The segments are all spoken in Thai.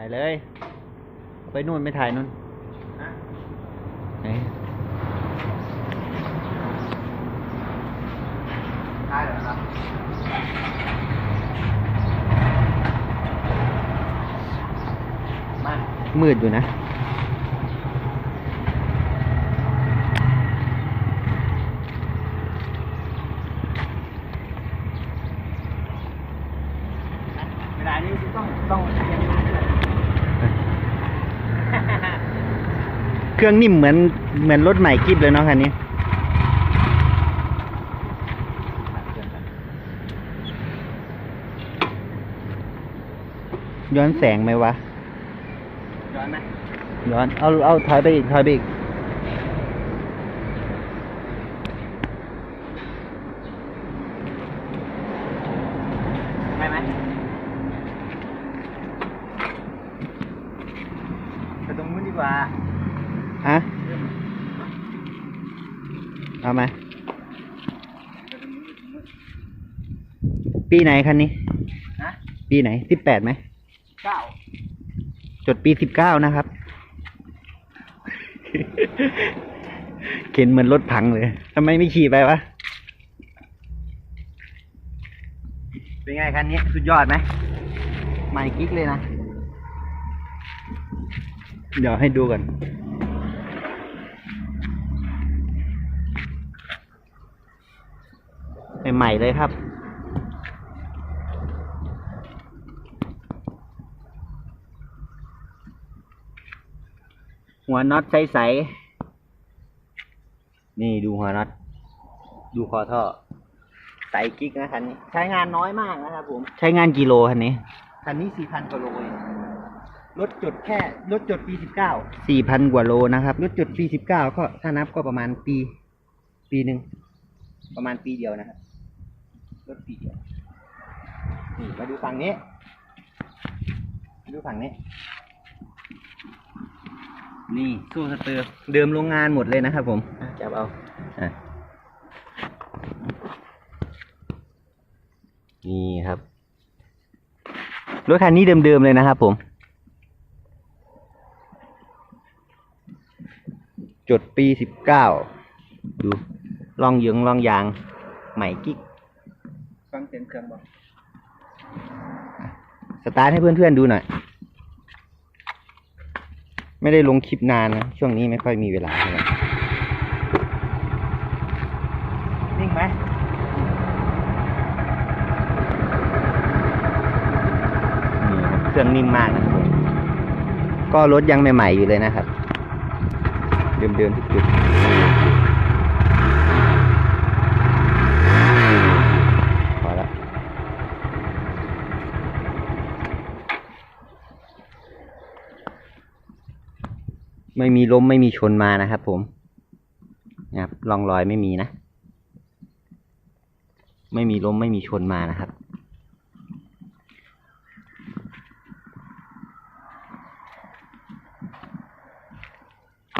ถ่ายเลยเอาไปนู่นไม่ถ่ายนู่นนะไหนได้เหรอครับมามืดอยู่นะเวลานี้ต้องต้อง เครื่องนิ่มเหมือนเหมือนรถใหม่กิ๊บเลยเนาะคันนี้ ย้อนแสงไหมวะ ย้อนไหมย้อน เอาเอาถอยไปอีกถอยไปอีกได้ไหมไปตรงนู้นดีกว่า ฮะ เอามา ปีไหนคันนี้นะปีไหนสิบแปดไหม เก้าจดปีสิบเก้านะครับ เข็นเหมือนรถพังเลยทำไมไม่ขี่ไปวะ เป็นไงคันนี้ สุดยอดไหมใหม่กิ๊กเลยนะ เดี๋ยวให้ดูก่อน ใหม่ๆเลยครับหัวน็อตใสๆ นี่ดูหัวน็อต ดูคอท่อ ใสกิ๊กนะคันนี้ ใช้งานน้อยมากนะครับผม ใช้งานกิโลคันนี้ คันนี้สี่พันกว่าโลเองรถจดแค่รถจดปีสิบเก้า สี่พันกว่าโลนะครับ รถจดปีสิบเก้าก็ถ้านับก็ประมาณปี ปีหนึ่ง ประมาณปีเดียวนะครับ รถปีเดียวนี่มาดูฝั่งนี้มาดูฝั่งนี้ นี่สู้สเตอร์เดิมโรงงานหมดเลยนะครับผมอะจับเอาอะนี่ครับรถคันนี้เดิมๆเลยนะครับผม จดปีสิบเก้าดูลองเหยืองลองยางใหม่กิ๊กฟัง เสียงเครื่องบอกสตาร์ทให้เพื่อนๆดูหน่อย ไม่ได้ลงคลิปนานนะ ช่วงนี้ไม่ค่อยมีเวลาเท่าไหร่นิ่งไหมเครื่องนิ่มมากนะครับผมก็รถยังใหม่ๆอยู่เลยนะครับ เดิมๆทุกจุดพอละ ไม่มีล้มไม่มีชนมานะครับผมนะครับรองรอยไม่มีนะ ไม่มีล้มไม่มีชนมานะครับ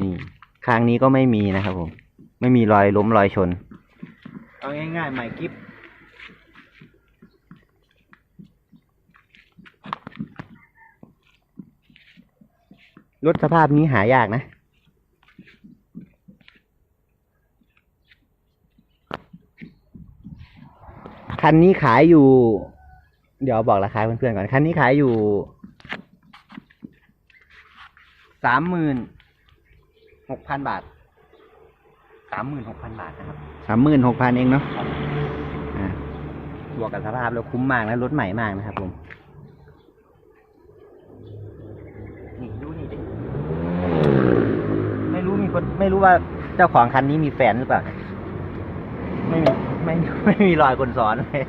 นี่ข้างนี้ก็ไม่มีนะครับผม ไม่มีรอยล้มรอยชน เอาง่ายๆใหม่กิฟ รถสภาพนี้หายากนะ คันนี้ขายอยู่ เดี๋ยวบอกราคาเพื่อนๆก่อน คันนี้ขายอยู่สามหมื่นหกพันบาทสามหมื่นหกพันบาทนะครับสามหมื่นหกพันเองเนาะอ่าบวกกับสภาพแล้วคุ้มมากนะรถใหม่มากนะครับผม นี่ดูนี่ดิ ไม่รู้มีคนไม่รู้ว่าเจ้าของคันนี้มีแฟนหรือเปล่า ไม่มีไม่ไม่มีรอยคนซ้อนเลย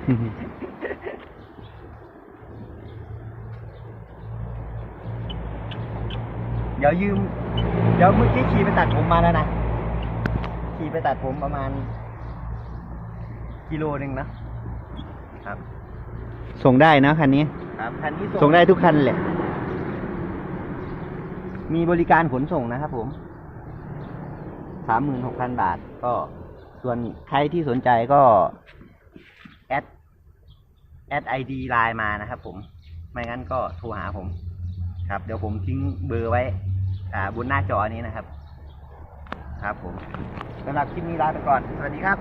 เดี๋ยวยืม เดี๋ยวเมื่อกี้ขี่ไปตัดผมมาแล้วนะ ขี่ไปตัดผมประมาณ กิโลหนึ่งนะครับ ส่งได้นะคันนี้ ครับคันนี้ส่งได้ทุกคันแหละ มีบริการขนส่งนะครับผม สามหมื่นหกพันบาท ก็ส่วนใครที่สนใจก็ แอด แอดไอดีไลน์มานะครับผม ไม่งั้นก็โทรหาผม ครับ เดี๋ยวผมทิ้งเบอร์ไว้ อ่าบนหน้าจอนี้นะครับ ครับผมสำหรับคลิปนี้ลาไปก่อน สวัสดีครับ